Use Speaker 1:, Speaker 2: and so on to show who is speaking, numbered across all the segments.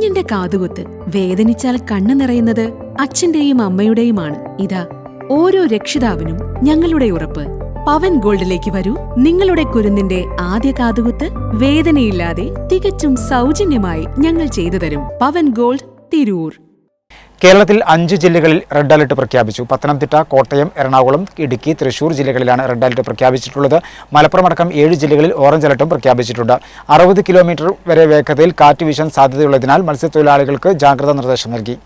Speaker 1: കുഞ്ഞിന്റെ കാതുകുത്ത് വേദനിച്ചാൽ കണ്ണു നിറയുന്നത് അച്ഛന്റെയും അമ്മയുടെയുമാണ് ഇതാ ഓരോ രക്ഷിതാവിനും ഞങ്ങളുടെ ഉറപ്പ് പവൻ ഗോൾഡിലേക്ക് വരൂ നിങ്ങളുടെ കുരുന്നിന്റെ ആദ്യ കാതുകുത്ത് വേദനയില്ലാതെ തികച്ചും സൗജന്യമായി ഞങ്ങൾ ചെയ്തു തരും പവൻ ഗോൾഡ് തിരൂർ
Speaker 2: കേരളത്തിൽ അഞ്ച് ജില്ലകളിൽ റെഡ് അലർട്ട് പ്രഖ്യാപിച്ചു പത്തനംതിട്ട കോട്ടയം എറണാകുളം ഇടുക്കി തൃശൂർ ജില്ലകളിലാണ് റെഡ് അലർട്ട് പ്രഖ്യാപിച്ചിട്ടുള്ളത് മലപ്പുറം അടക്കം ഏഴ് ജില്ലകളിൽ ഓറഞ്ച് അലർട്ടും പ്രഖ്യാപിച്ചിട്ടുണ്ട് അറുപത് കിലോമീറ്റർ വരെ വേഗതയിൽ കാറ്റ് വീശാൻ സാധ്യതയുള്ളതിനാൽ മത്സ്യത്തൊഴിലാളികൾക്ക് ജാഗ്രതാ നിർദ്ദേശം നൽകി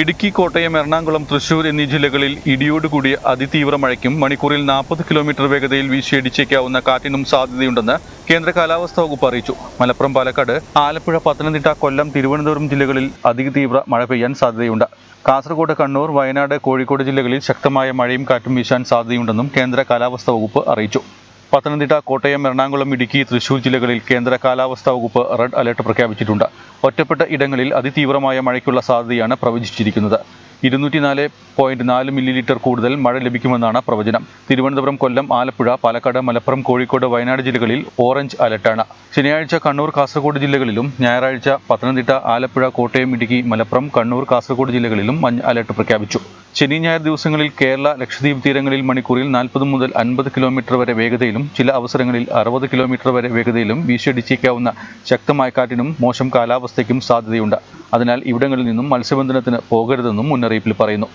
Speaker 2: ഇടുക്കി കോട്ടയം എറണാകുളം തൃശൂർ എന്നീ ജില്ലകളിൽ ഇടിയോട് കൂടിയ അതിതീവ്ര മഴയ്ക്കും മണിക്കൂറിൽ നാൽപ്പത് കിലോമീറ്റർ വേഗതയിൽ വീശിയടിച്ചേക്കാവുന്ന കാറ്റിനും സാധ്യതയുണ്ടെന്ന് കേന്ദ്ര കാലാവസ്ഥാ വകുപ്പ് അറിയിച്ചു മലപ്പുറം പാലക്കാട് ആലപ്പുഴ പത്തനംതിട്ട കൊല്ലം തിരുവനന്തപുരം ജില്ലകളിൽ അതിതീവ്ര മഴ പെയ്യാൻ സാധ്യതയുണ്ട് കാസർഗോഡ് കണ്ണൂർ വയനാട് കോഴിക്കോട് ജില്ലകളിൽ ശക്തമായ മഴയും കാറ്റും വീശാൻ സാധ്യതയുണ്ടെന്നും കേന്ദ്ര കാലാവസ്ഥാ വകുപ്പ് അറിയിച്ചു പത്തനംതിട്ട കോട്ടയം എറണാകുളം ഇടുക്കി തൃശൂർ ജില്ലകളിൽ കേന്ദ്ര കാലാവസ്ഥാ വകുപ്പ് റെഡ് അലർട്ട് പ്രഖ്യാപിച്ചിട്ടുണ്ട് ഒറ്റപ്പെട്ട ഇടങ്ങളിൽ അതിതീവ്രമായ മഴയ്ക്കുള്ള സാധ്യതയാണ് പ്രവചിച്ചിരിക്കുന്നത് ഇരുന്നൂറ്റിനാല് പോയിന്റ് നാല് മില്ലിലിറ്റർ കൂടുതൽ മഴ ലഭിക്കുമെന്നാണ് പ്രവചനം തിരുവനന്തപുരം കൊല്ലം ആലപ്പുഴ പാലക്കാട് മലപ്പുറം കോഴിക്കോട് വയനാട് ജില്ലകളിൽ ഓറഞ്ച് അലർട്ടാണ് ശനിയാഴ്ച കണ്ണൂർ കാസർഗോഡ് ജില്ലകളിലും ഞായറാഴ്ച പത്തനംതിട്ട ആലപ്പുഴ കോട്ടയം ഇടുക്കി മലപ്പുറം കണ്ണൂർ കാസർഗോഡ് ജില്ലകളിലും മഞ്ഞ അലർട്ട് പ്രഖ്യാപിച്ചു ശനി ഞായർ ദിവസങ്ങളിൽ കേരള ലക്ഷദ്വീപ് തീരങ്ങളിൽ മണിക്കൂറിൽ നാൽപ്പത് മുതൽ അൻപത് കിലോമീറ്റർ വരെ വേഗതയിലും ചില അവസരങ്ങളിൽ അറുപത് കിലോമീറ്റർ വരെ വേഗതയിലും വീശിയടിച്ചേക്കാവുന്ന ശക്തമായ കാറ്റിനും മോശം കാലാവസ്ഥയ്ക്കും സാധ്യതയുണ്ട് അതിനാൽ ഇവിടങ്ങളിൽ നിന്നും മത്സ്യബന്ധനത്തിന് പോകരുതെന്നും മുന്നറിയിപ്പിൽ പറയുന്നു